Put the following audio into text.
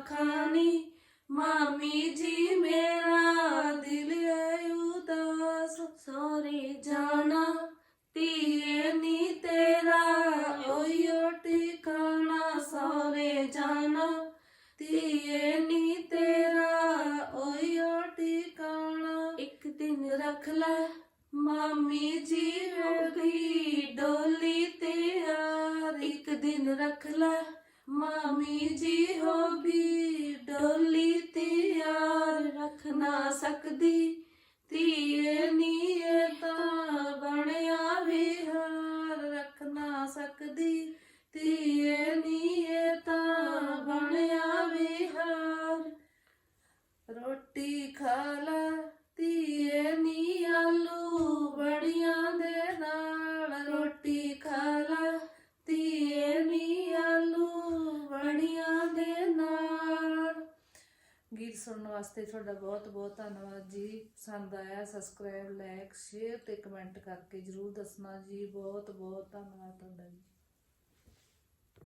ਖਾਨੀ ਮਾਮੀ ਜੀ, ਮੇਰਾ ਦਿਲ ਹੈ ਉਦਾਸ। ਸੋਰੀ ਜਾਣਾ ਤੀਏ ਨੀ ਤੇਰਾ। ਓਯੋ ਟਿਕਾਣਾ ਸੋਰੇ ਜਾਣਾ ਤੀਏ ਨੀ ਤੇਰਾ। ਓਯੋ ਟਿਕਾਣਾ, ਇੱਕ ਦਿਨ ਰੱਖ ਲੈ। ਮਾਮੀ ਜੀ ਹੋ ਡੋਲੀ ਤੇ ਯਾਰ ਇੱਕ ਦਿਨ ਰੱਖ ਲੈ। ਮਾਮੀ ਜੀ ਹੋ ਗਈ ਡੋਲੀ ਤੇ ਯਾਰ ਰੱਖ ਨਾ ਸਕਦੀ। ਧੀਏ ਗੀਤ ਸੁਣਨ ਵਾਸਤੇ ਤੁਹਾਡਾ ਬਹੁਤ ਬਹੁਤ ਧੰਨਵਾਦ ਜੀ। ਪਸੰਦ ਆਇਆ ਸਬਸਕ੍ਰਾਈਬ ਲਾਈਕ ਸ਼ੇਅਰ ਤੇ ਕਮੈਂਟ ਕਰਕੇ ਜਰੂਰ ਦੱਸਣਾ ਜੀ। ਬਹੁਤ ਬਹੁਤ ਧੰਨਵਾਦ ਤੁਹਾਡਾ ਜੀ।